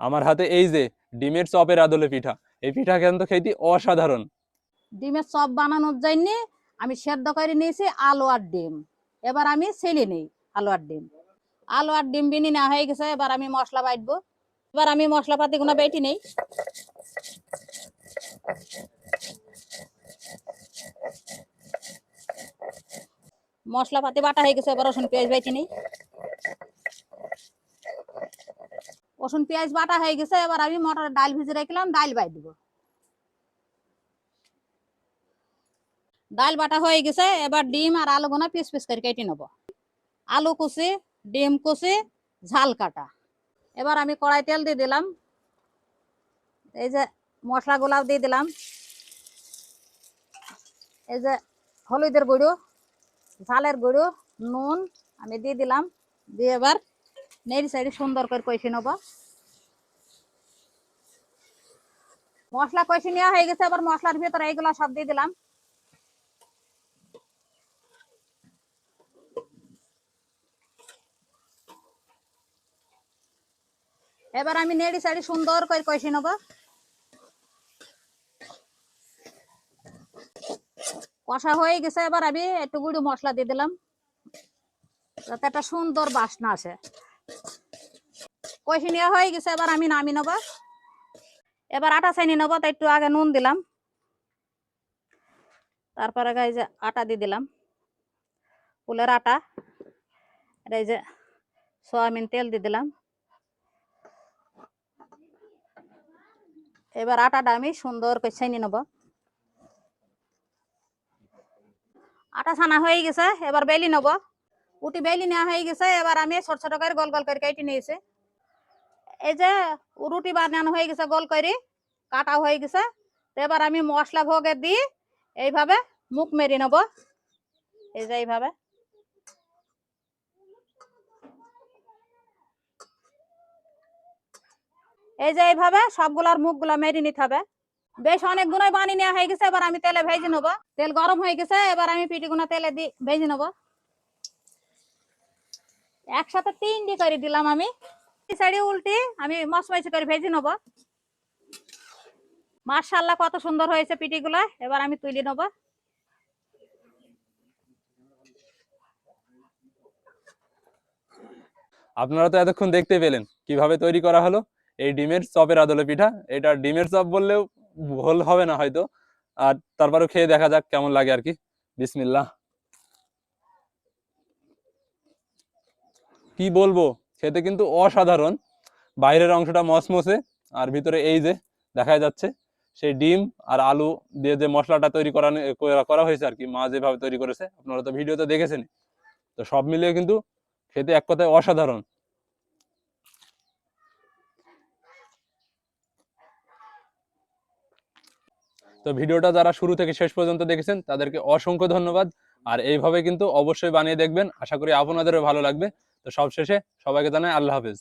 আমার হাতে এই যে, ডিমের চপের আদলে পিঠা। এই পিঠা কিন্তু খেতে অসাধারণ। ডিমের চপ বানানোর জন্য আমি সেদ্ধ করে নিয়েছি আলু আর ডিম। এবার আমি ছেলে নেই, আলু আর ডিম। আলু আর ডিম বিনি না হয়ে গেছে, এবার আমি মশলা বাটবো। এবার আমি মশলাপাতি গুলো বেটি নেই। মশলাপাতি বাটা হয়ে গেছে, এবার রসুন পেঁয়াজ বেটি নেই। রসুন, পেঁয়াজ বাটা হয়ে গেছে, এবার আমি মটর ডাল ভিজে রাখলাম, ডাল বাই দিব। ডাল বাটা হয়ে গেছে, এবার ডিম আর আলু গোনা পিস পিস করে কেটে নেব। আলু কুচি ডিম কুচি ঝাল কাটা। এবার আমি কড়াই তেল দিয়ে দিলাম। এই যে মশলা গোলাপ দিয়ে দিলাম। এই যে হলুদের গুঁড়ো, ঝালের গুঁড়ো, নুন আমি দিয়ে দিলাম। দিয়ে এবার নেড়ি সাইডে সুন্দর করে কষে নেব। মশলা কষে নেওয়া হয়ে গেছে এবার মশলার ভিতরে এইগুলো সব দিয়ে দিলাম। এবার আমি নেড়ি সাইডে সুন্দর করে কষে নেব। কষা হয়ে গেছে, এবার আমি একটু গুঁড়ো মশলা দিয়ে দিলাম, যাতে একটা সুন্দর বাসনা আসে। কষে হয়ে গেছে, এবার আমি নামি নেব। এবার আটা ছাইনি নেব, তাই একটু আগে নুন দিলাম। তারপরে এই যে আটা দিয়ে দিলাম। ফুলের আটা এই যে সয়াবিন তেল দিয়ে দিলাম। এবার আটাটা আমি সুন্দর করে ছাইনি নেব। আটা ছানা হয়ে গেছে, এবার বেলি নেব। উটি বেলি নেওয়া হয়ে গেছে, এবার আমি ছোট ছোট করে গোল গোল করে কেটে নিয়েছি। এই যে রুটি বানানো হয়ে গেছে গোল করে, কাটা হয়ে গেছে। এবার আমি মশলা ভোগে দিই এইভাবে মুখ মেরে নেব। এই যে এইভাবে। এই যে এইভাবে সবগুলার মুখগুলা মেরে নিতে হবে। বেশ অনেকগুলোই বানিয়ে নেওয়া হয়ে গেছে, এবার আমি তেলে ভেজে নেব। তেল গরম হয়ে গেছে, এবার আমি পিটিগুনা তেলে দি, ভেজে নেব। একসাথে তিনটি করে দিলাম আমি। সাইডে উল্টি আমি মশমাইছি করে ভেজে নেব। মার্শাল্লাহ কত সুন্দর হয়েছে পিটিগুলা। এবার আমি তুলে নেব। আপনারা তো এতক্ষণ দেখতে পেলেন কীভাবে তৈরি করা হলো। এই ডিমের চপের আদলে পিঠা। এটা ডিমের চপ বললেও ভুল হবে না হয়তো। আর তারপরেও খেয়ে দেখা যাক কেমন লাগে আর কি। বিসমিল্লাহ। কি বলব? খেতে কিন্তু অসাধারণ। বাইরের অংশটা মসমসে, আর ভিতরে এই যে দেখা যাচ্ছে, সেই ডিম আর আলু দিয়ে যে মশলাটা তৈরি করা করা হয়েছে আর কি, মা যেভাবে তৈরি করেছে, আপনারা তো ভিডিওতে দেখেছেন। তো সব মিলিয়ে কিন্তু খেতে এক কথায় অসাধারণ। তো ভিডিওটা যারা শুরু থেকে শেষ পর্যন্ত দেখেছেন, তাদেরকে অসংখ্য ধন্যবাদ। আর এইভাবে কিন্তু অবশ্যই বানিয়ে দেখবেন। আশা করি আপনাদেরও ভালো লাগবে। তো সব শেষে সবাইকে জানাই আল্লাহ হাফেজ।